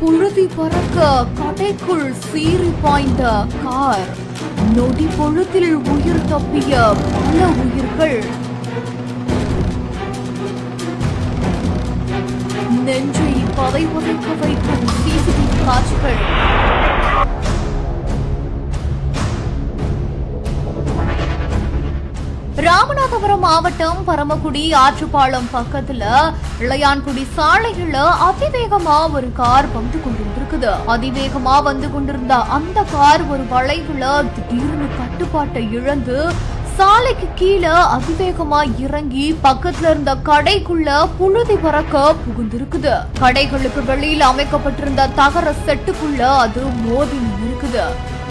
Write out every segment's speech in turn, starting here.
புழுதி பறக்க கடைக்குள் சீறி பாய்ந்த கார். நொடி பொழுதில் உயிர் தப்பிய பல உயிர்கள். நெஞ்சை பதை உதைக்க வைக்கும் சிசிடிவி காட்சிகள் ராமநாதபுரம் மாவட்டம் பரமக்குடி ஆற்றுப்பாலம் பக்கத்துல இளையான்குடி சாலைகள்ல அதிவேகமா ஒரு கார் வந்து கொண்டிருந்திருக்குது. அதிவேகமா வந்து கொண்டிருந்த அந்த கார் ஒரு வளைவுல திடீர்னு கட்டுப்பாட்டை இழந்து சாலைக்கு கீழே அதிவேகமா இறங்கி பக்கத்துல இருந்த கடைக்குள்ள புழுதி பறக்க புகுந்திருக்குது. கடைகளுக்கு வெளியில் அமைக்கப்பட்டிருந்த தகர செட்டுக்குள்ள அது மோதி இருக்குது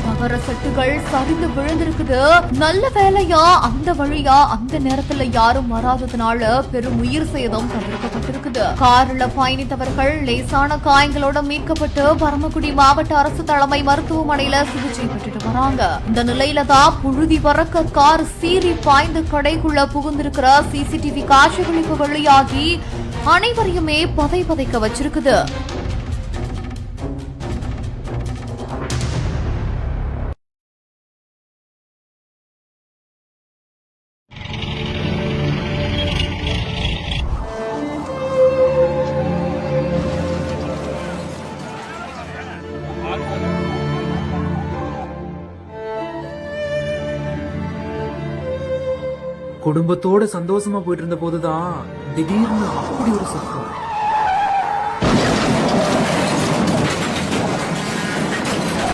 தகர செட்டுகள் சரிந்து விழுந்திருக்குது. நல்ல வேலையா? அந்த வழியா? அந்த நேரத்துல யாரும் வராததுனால பெரும் உயிர் சேதம் தவிர்க்கப்பட்டிருக்குது. கார்ல பயணித்தவர்கள் லேசான காயங்களோட மீட்கப்பட்டு பரமக்குடி மாவட்ட அரசு தலைமை மருத்துவமனையில சிகிச்சை பெற்றுட்டு வராங்க. இந்த நிலையில தான் புழுதி பறக்க கார் சீறி பாய்ந்து கடைக்குள்ள புகுந்திருக்கிற சிசிடிவி காட்சிகளுக்கு வெளியாகி அனைவரையுமே பதை பதைக்க வச்சிருக்குது. குடும்பத்தோட சந்தோஷமா போயிட்டு இருந்த போதுதான் திடீர்னு அப்படி ஒரு சத்தம்.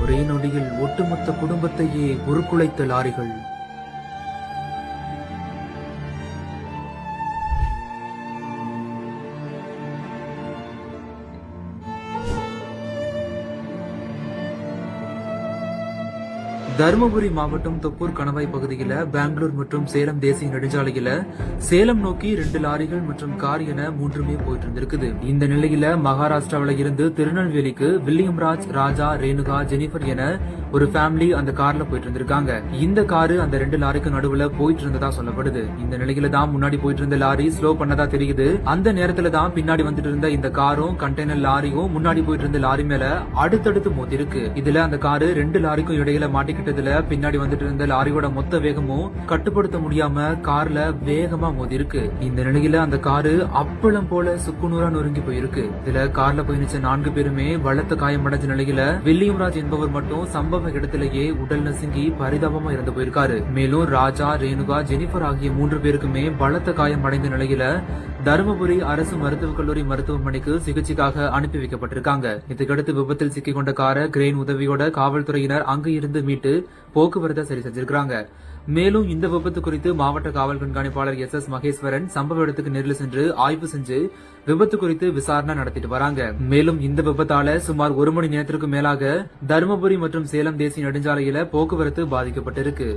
ஒரே நொடியில் ஒட்டுமொத்த குடும்பத்தையே உருக்குலைத்த லாரிகள். தருமபுரி மாவட்டம் தொப்பூர் கணவாய் பகுதியில பெங்களூர் மற்றும் சேலம் தேசிய நெடுஞ்சாலையில சேலம் நோக்கி ரெண்டு லாரிகள் மற்றும் கார் என மூன்றுமே போயிட்டு இருந்திருக்குது இந்த நிலையில மகாராஷ்டிராவில இருந்து திருநெல்வேலிக்கு வில்லியம் ராஜ் ராஜா ரேணுகா ஜெனிஃபர் என ஒரு ஃபேமிலி அந்த கார்ல போயிட்டு இருந்திருக்காங்க இந்த காரு அந்த ரெண்டு லாரிக்கு நடுவுல போயிட்டு இருந்ததா சொல்லப்படுது. இந்த நிலையில தான் முன்னாடி போயிட்டு இருந்த லாரி ஸ்லோ பண்ணதா தெரியுது. அந்த நேரத்துல தான் பின்னாடி வந்துட்டு இருந்த இந்த காரும் கண்டெய்னர் லாரியும் முன்னாடி போயிட்டு இருந்த லாரி மேல அடுத்தடுத்து மோதி இருக்கு இதுல அந்த காரு ரெண்டு லாரிக்கும் இடையில மாட்டிக்கிட்டு மாட்டிக்கிட்டதுல பின்னாடி வந்துட்டு இருந்த லாரியோட மொத்த வேகமும் கட்டுப்படுத்த முடியாம கார்ல வேகமா மோதி இருக்கு இந்த நிலையில அந்த காரு அப்பளம் போல சுக்குநூறா நொறுங்கி போயிருக்கு. இதுல கார்ல பயணிச்ச நான்கு பேருமே பலத்த காயமடைஞ்ச நிலையில வில்லியம் ராஜ் என்பவர் மட்டும் சம்பவ இடத்திலேயே உடல் நசுங்கி பரிதாபமா இறந்து போயிருக்காரு. மேலும் ராஜா ரேணுகா ஜெனிஃபர் ஆகிய மூன்று பேருக்குமே பலத்த காயம் அடைந்த நிலையில தருமபுரி அரசு மருத்துவக் கல்லூரி மருத்துவமனைக்கு சிகிச்சைக்காக அனுப்பி வைக்கப்பட்டிருக்காங்க. இதுக்கடுத்து விபத்தில் சிக்கிக்கொண்ட காரை கிரேன் உதவியோட காவல்துறையினர் அங்கு இருந்து மீட்டு போக்குவரத்தை சரி செஞ்சிருக்கிறாங்க. மேலும் இந்த விபத்து குறித்து மாவட்ட காவல் கண்காணிப்பாளர் எஸ் எஸ் மகேஸ்வரன் சம்பவ இடத்துக்கு நேரில் சென்று ஆய்வு செஞ்சு விபத்து குறித்து விசாரணை நடத்திட்டு வராங்க. மேலும் இந்த விபத்தால சுமார் ஒரு மணி நேரத்திற்கு மேலாக தருமபுரி மற்றும் சேலம் தேசிய நெடுஞ்சாலையில போக்குவரத்து பாதிக்கப்பட்டிருக்கு.